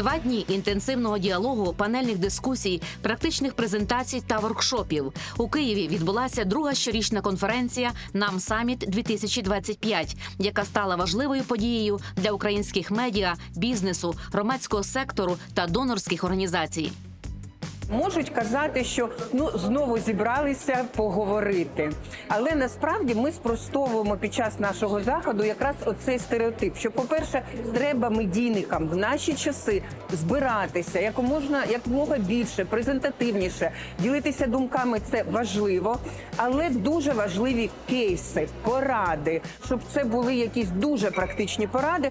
Два дні інтенсивного діалогу, панельних дискусій, практичних презентацій та воркшопів у Києві відбулася друга щорічна конференція Нам Саміт 2025 яка стала важливою подією для українських медіа, бізнесу, громадського сектору та донорських організацій. Можуть казати, що ну знову зібралися поговорити. Але насправді ми спростовуємо під час нашого заходу якраз оцей стереотип. Що, по-перше, треба медійникам в наші часи збиратися якомога, якомога більше, презентативніше, ділитися думками. Це важливо, але дуже важливі кейси, поради, щоб це були якісь дуже практичні поради.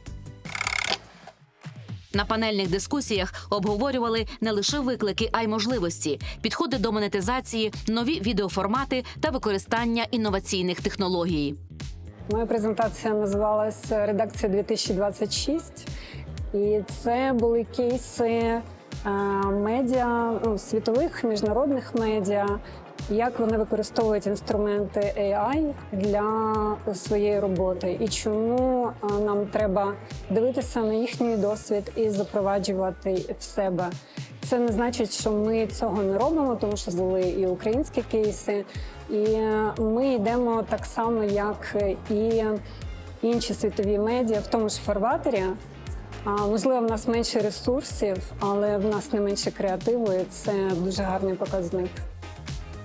На панельних дискусіях обговорювали не лише виклики, а й можливості, підходи до монетизації, нові відеоформати та використання інноваційних технологій. Моя презентація називалася Редакція 2026. І це були кейси е, медіа, ну, світових міжнародних медіа, як вони використовують інструменти AI для своєї роботи, і чому е, нам треба дивитися на їхній досвід і запроваджувати в себе. Це не значить, що ми цього не робимо, тому що були і українські кейси, і ми йдемо так само, як і інші світові медіа в тому ж фарватері. Можливо, в нас менше ресурсів, але в нас не менше креативу, і це дуже гарний показник.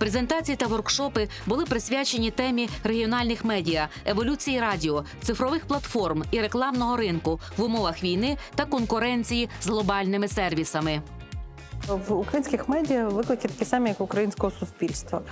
Презентації та воркшопи були присвячені темі регіональних медіа, еволюції радіо, цифрових платформ і рекламного ринку в умовах війни та конкуренції з глобальними сервісами. В українських медіа виклики такі самі, як українського суспільства.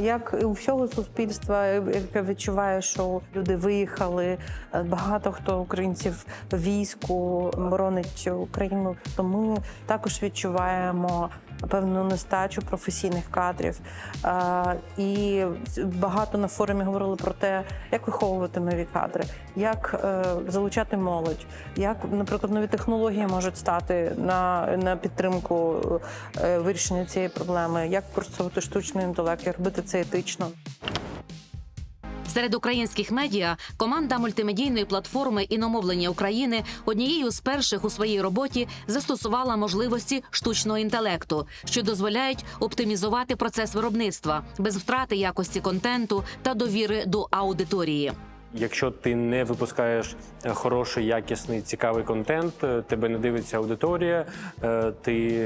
Як і у всього суспільства, яке відчуває, що люди виїхали, е, багато хто українців війську боронить Україну. То ми також відчуваємо певну нестачу професійних кадрів. А, І багато на форумі говорили про те, як виховувати нові кадри, як е, залучати молодь, як, наприклад, нові технології можуть стати на, на підтримку е, вирішення цієї проблеми, як використовувати штучний інтелект, як робити це етично. Серед українських медіа команда мультимедійної платформи іномовлення України однією з перших у своїй роботі застосувала можливості штучного інтелекту, що дозволяють оптимізувати процес виробництва без втрати якості контенту та довіри до аудиторії. Якщо ти не випускаєш е, хороший, якісний, цікавий контент, е, тебе не дивиться аудиторія, е, ти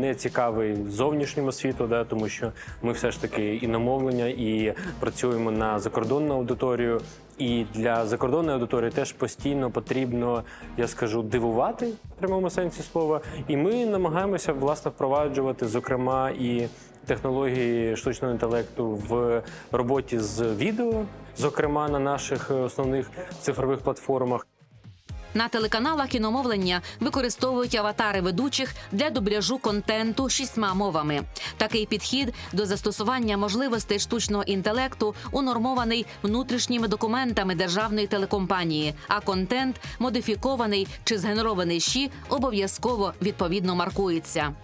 не цікавий зовнішньому світу, да, тому що ми все ж таки іномовлення і працюємо на закордонну аудиторію. І для закордонної аудиторії теж постійно потрібно, я скажу, дивувати в прямому сенсі слова. І ми намагаємося власне впроваджувати, зокрема, і технології штучного інтелекту в роботі з відео, зокрема на наших е, основних цифрових платформах. На телеканалах іномовлення використовують аватари ведучих для дубляжу контенту шістьма мовами. Такий підхід до застосування можливостей штучного інтелекту унормований внутрішніми документами державної телекомпанії, а контент модифікований чи згенерований щі обов'язково відповідно маркується.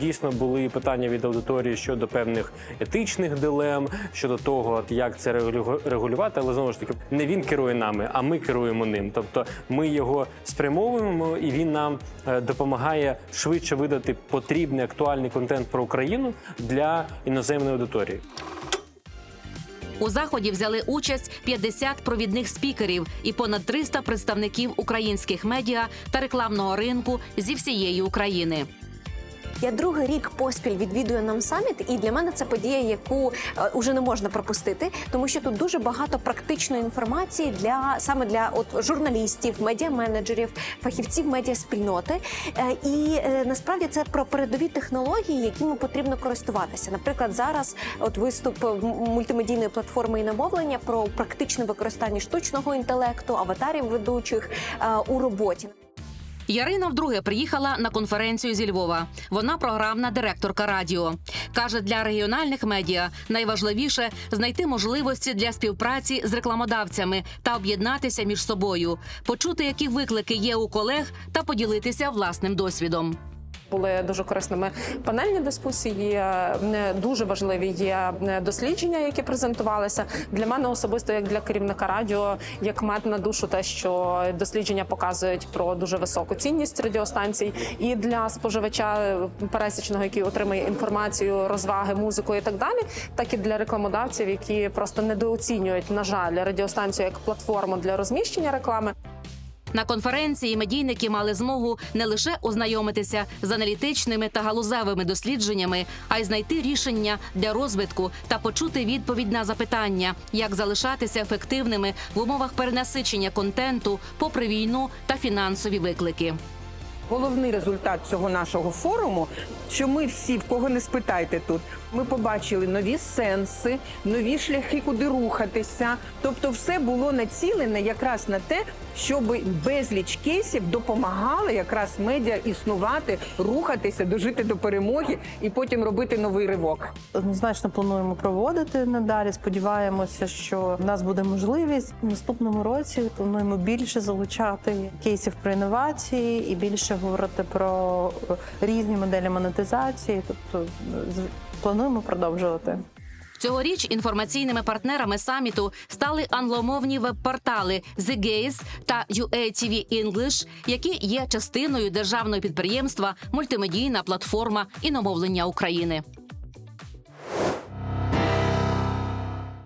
Дійсно були питання від аудиторії щодо певних етичних дилем, щодо того, як це регулю- регулювати, але знову ж таки не він керує нами, а ми керуємо ним. Тобто ми його спрямовуємо, і він нам е, допомагає швидше видати потрібний актуальний контент про Україну для іноземної аудиторії. У заході взяли участь 50 провідних спікерів і понад 300 представників українських медіа та рекламного ринку зі всієї України. Я другий рік поспіль відвідую нам саміт, і для мене це подія, яку е, уже не можна пропустити, тому що тут дуже багато практичної інформації для саме для от журналістів, медіаменеджерів, фахівців медіаспільноти. Е, І е, насправді це про передові технології, якими потрібно користуватися. Наприклад, зараз от виступ мультимедійної платформи і намовлення про практичне використання штучного інтелекту, аватарів ведучих е, у роботі. Ярина вдруге приїхала на конференцію зі Львова. Вона програмна директорка радіо. Каже, для регіональних медіа найважливіше знайти можливості для співпраці з рекламодавцями та об'єднатися між собою, почути, які виклики є у колег, та поділитися власним досвідом. Були дуже корисними панельні дискусії. е, Дуже важливі є е, дослідження, які презентувалися. Для мене особисто, як для керівника радіо, як мед на душу, те, що дослідження показують про дуже високу цінність радіостанцій, і для споживача е, пересічного, який отримує інформацію, розваги, музику і так далі, так і для рекламодавців, які просто недооцінюють, на жаль, радіостанцію як платформу для розміщення реклами. На конференції медійники мали змогу не лише ознайомитися з аналітичними та галузевими дослідженнями, а й знайти рішення для розвитку та почути відповідь на запитання, як залишатися ефективними в умовах перенасичення контенту, попри війну та фінансові виклики. Головний результат цього нашого форуму, що ми всі, в кого не спитайте тут, ми побачили нові сенси, нові шляхи, куди рухатися. Тобто, все було націлене якраз на те, щоб безліч кейсів допомагали якраз медіа існувати, рухатися, дожити до перемоги і потім робити новий ривок. Однозначно плануємо проводити надалі. Сподіваємося, що в нас буде можливість в наступному році. Плануємо більше залучати кейсів про інновації і більше говорити про е, різні моделі монетизації. Тобто з- плануємо продовжувати. Цьогоріч інформаційними партнерами саміту стали англомовні веб-портали The Gaze та UATV English, які є частиною державного підприємства Мультимедійна платформа іномовлення України.